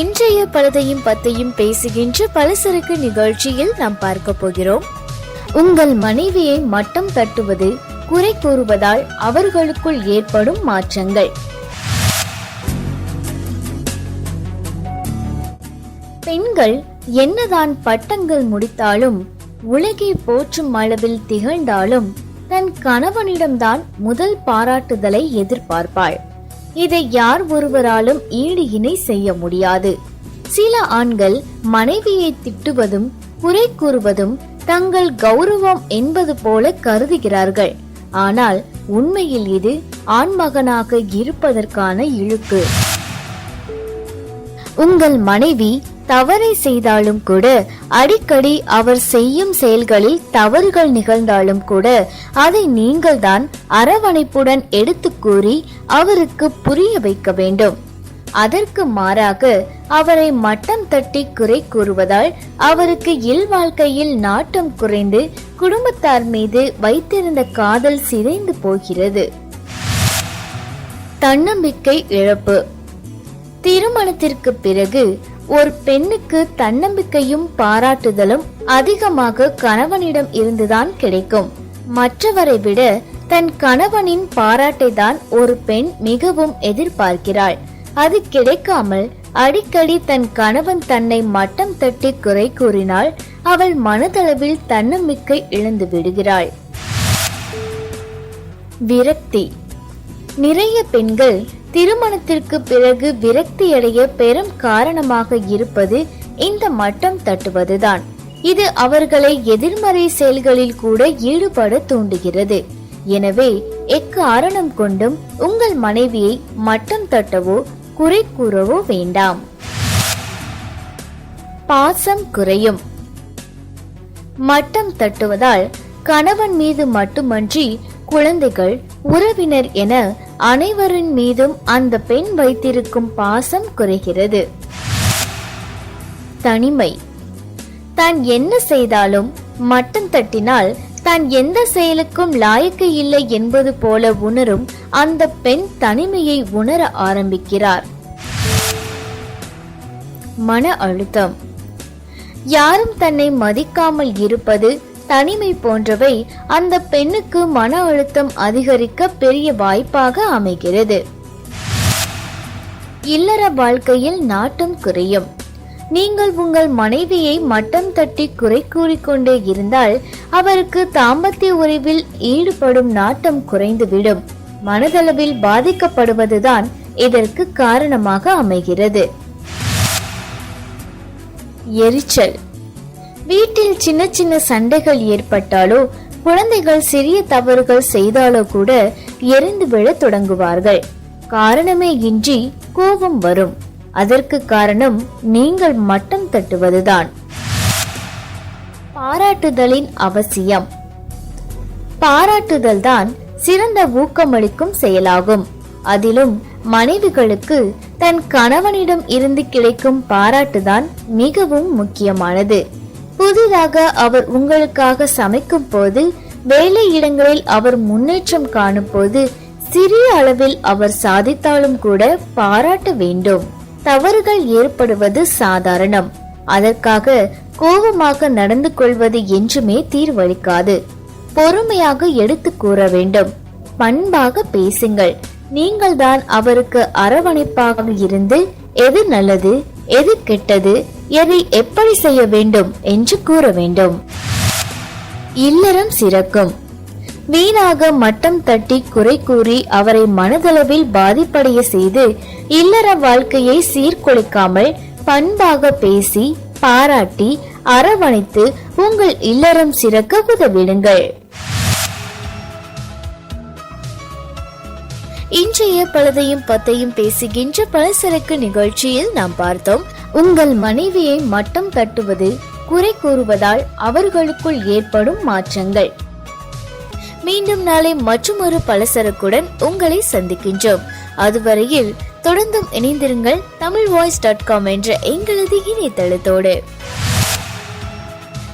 இன்றைய பழுதையும் பத்தையும் பேசுகின்ற பலசரக்கு நிகழ்ச்சியில் நாம் பார்க்க போகிறோம். உங்கள் மனைவியை மட்டம் தட்டுவது குறை கூறுவதால் அவர்களுக்குள் ஏற்படும் மாற்றங்கள். பெண்கள் என்னதான் பட்டங்கள் முடித்தாலும் உலகை போற்றும் அளவில் திகழ்ந்தாலும் தன் கணவனிடம்தான் முதல் பாராட்டுதலை எதிர்பார்ப்பாள். இதை யார் ஒருவராலும் ஈடு இணை செய்ய முடியாது. சில ஆண்கள் மனைவியை திட்டுவதும் குறை கூறுவதும் தங்கள் கௌரவம் என்பது போல கருதுகிறார்கள். ஆனால் உண்மையில் இது ஆண்மகனாக இருப்பதற்கான இழுக்கு. உங்கள் மனைவி தவறை செய்தாலும் கூட அடிக்கடி அவர் செய்யும் செயல்களில் தவறுகள் நிகழ்ந்தாலும் கூட அதை நீங்கள்தான் அரவணைப்புடன் எடுத்து கூறி அவருக்கு புரிய வைக்க வேண்டும். அதற்கு மாறாக அவரை மட்டம் தட்டி குறை கூறுவதால் அவருக்கு இல்வாழ்க்கையில் நாட்டம் குறைந்து குடும்பத்தார் மீது வைத்திருந்த காதல் சிதைந்து போகிறது. தன்னம்பிக்கை இழப்பு. திருமணத்திற்கு பிறகு ஒரு பெண்ணுக்கு தன்னம்பிக்கையும் பாராட்டுதலும் அதிகமாக கணவனிடம் இருந்துதான் கிடைக்கும். மற்றவரை விட தன் கணவனின் பாராட்டை தான் ஒரு பெண் மிகவும் எதிர்பார்க்கிறாள். அது கிடைக்காமல் அடிக்கடி தன் கணவன் தன்னை மட்டம் தட்டி குறை கூறினால் அவள் மனதளவில் தன்னம்பிக்கை இழந்து விடுகிறாள். விரக்தி. நிறைய பெண்கள் திருமணத்திற்கு பிறகு விரக்தியடைய பெரும் காரணமாக இருப்பது இந்த மட்டம் தட்டுவதுதான். இது அவர்களை எதிர்மறை செயல்களில் கூட ஈடுபட தூண்டுகிறது. எனவே எக்காரணம் கொண்டும் உங்கள் மனைவியை மட்டம் தட்டவோ குறை கூறவோ வேண்டாம். பாசம் குறையும். மட்டம் தட்டுவதால் கணவன் மீது மட்டுமன்றி குழந்தைகள் உறவினர் என அனைவரின் மீதும் அந்த பெண் வைத்திருக்கும் பாசம் குறைகிறது. தனிமை. தான் என்ன செய்தாலும் மட்டம் தட்டினால் தான் எந்த செயலுக்கும் லாயக்கு இல்லை என்பது போல உணரும் அந்த பெண் தனிமையை உணர ஆரம்பிக்கிறார். மன அழுத்தம். யாரும் தன்னை மதிக்காமல் இருப்பது தனிமை போன்றவை அந்த பெண்ணுக்கு மன அழுத்தம் அதிகரிக்க பெரிய வாய்ப்பாக அமைகிறது. இல்லற வாழ்க்கையில் நாட்டம் குறையும். நீங்கள் உங்கள் மனைவியை மட்டம் தட்டி குறை கூறிக்கொண்டே இருந்தால் அவருக்கு தாம்பத்திய உறவில் ஈடுபடும் நாட்டம் குறைந்துவிடும். மனதளவில் பாதிக்கப்படுவதுதான் இதற்கு காரணமாக அமைகிறது. எரிச்சல். வீட்டில் சின்ன சின்ன சண்டைகள் ஏற்பட்டாலோ குழந்தைகள் சிறிய தவறுகள் செய்தாலோ கூட எரிந்து விழ தொடங்குவார்கள். காரணமே இன்றி கோபம் வரும். அதற்கு காரணம் நீங்கள் மட்டம் தட்டுவதுதான். பாராட்டுதலின் அவசியம். பாராட்டுதல் தான் சிறந்த ஊக்கமளிக்கும் செயலாகும். அதிலும் மனைவிகளுக்கு தன் கணவனிடம் இருந்து கிடைக்கும் பாராட்டுதான் மிகவும் முக்கியமானது. புதிதாக அவர் உங்களுக்காக சமைக்கும் போது வேலை இடங்களில் அவர் முன்னேற்றம் காணும் போது சிறிய அளவில் அவர் சாதித்தாலும் கூட பாராட்ட வேண்டும். தவறுகள் ஏற்படுவது சாதாரணம். அதற்காக கோபமாக நடந்து கொள்வது என்றுமே தீர்வளிக்காது. பொறுமையாக எடுத்து கூற வேண்டும். பண்பாக பேசுங்கள். நீங்கள் தான் அவருக்கு அரவணைப்பாக இருந்து எது நல்லது எது கெட்டது எதை எப்படி செய்ய வேண்டும் என்று கூற வேண்டும். இல்லறம் சிறக்கும். வீணாக மட்டம் தட்டி குறை கூறி அவரை மனதளவில் பாதிப்படைய செய்து இல்லற வாழ்க்கையை சீர்குலைக்காமல் பண்பாக பேசி பாராட்டி அரவணைத்து உங்கள் இல்லறம் சிறக்க உதவிடுங்கள். இன்றைய பழுதையும் பத்தையும் பேசுகின்ற பலசரக்கு நிகழ்ச்சியில் நாம் பார்த்தோம். உங்கள் மனைவியை மட்டம் தட்டுவது குறை கூறுவதால் அவர்களுக்குள் ஏற்படும் மாற்றங்கள். மீண்டும் நாளை மற்றொரு பலசரக்குடன் உங்களை சந்திக்கின்றோம். அதுவரையில் தொடர்ந்தும் இணைந்திருங்கள் தமிழ் வாய்ஸ் டாட் காம் என்ற எங்களது இணையதளத்தோடு.